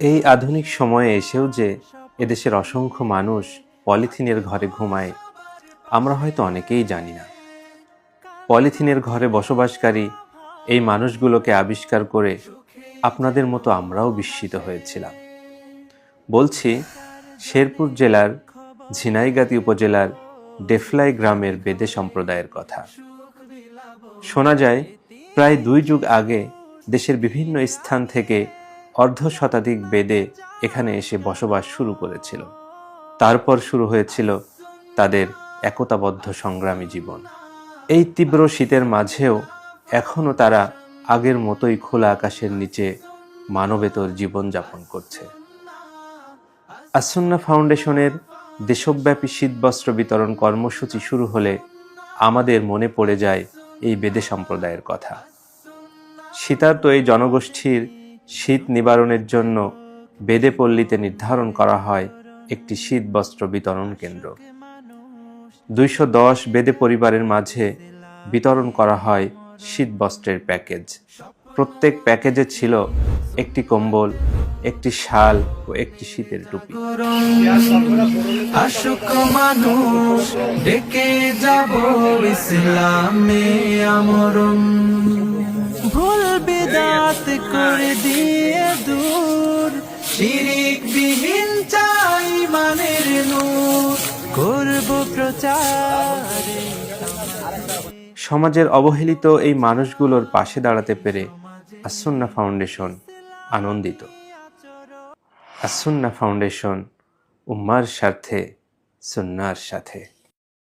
এই আধুনিক সময়ে এসেও যে এদেশের অসংখ্য মানুষ পলিথিনের ঘরে ঘুমায়, আমরা হয়তো অনেকেই জানি না। পলিথিনের ঘরে বসবাসকারী এই মানুষগুলোকে আবিষ্কার করে আপনাদের মতো আমরাও বিস্মিত হয়েছিলাম। বলছি, শেরপুর জেলার ঝিনাইগাতি উপজেলার ডেফলাই গ্রামের বেদে সম্প্রদায়ের কথা। শোনা যায়, প্রায় দুই যুগ আগে দেশের বিভিন্ন স্থান থেকে অর্ধ শতাধিক বেদে এখানে এসে বসবাস শুরু করেছিল। তারপর শুরু হয়েছিল তাদের একতাবদ্ধ সংগ্রামী জীবন। এই তীব্র শীতের মাঝেও এখনও তারা আগের মতোই খোলা আকাশের নিচে মানবেতর জীবনযাপন করছে। আসন্না ফাউন্ডেশনের দেশব্যাপী শীতবস্ত্র বিতরণ কর্মসূচি শুরু হলে আমাদের মনে পড়ে যায় এই বেদে সম্প্রদায়ের কথা। শীতার্ত এই জনগোষ্ঠীর শীত নিবারণের জন্য বেদে পল্লীতে নির্ধারণ করা হয় একটি শীত বস্ত্র বিতরণ কেন্দ্র। দুইশো দশ বেদে পরিবারের মাঝে বিতরণ করা হয় শীত বস্ত্রের প্যাকেজ। প্রত্যেক প্যাকেজে ছিল একটি কম্বল, একটি শাল ও একটি শীতের টুপি। যাব ইসলামে বিদাত করে দিয়ে দূর। শিরিক বিহীন চাই মানের নূর। করব প্রচার। সমাজের অবহেলিত এই মানুষগুলোর পাশে দাঁড়াতে পেরে আসুন্না ফাউন্ডেশন আনন্দিত। আসুন্না ফাউন্ডেশন উম্মার স্বার্থে, সুন্নার সাথে।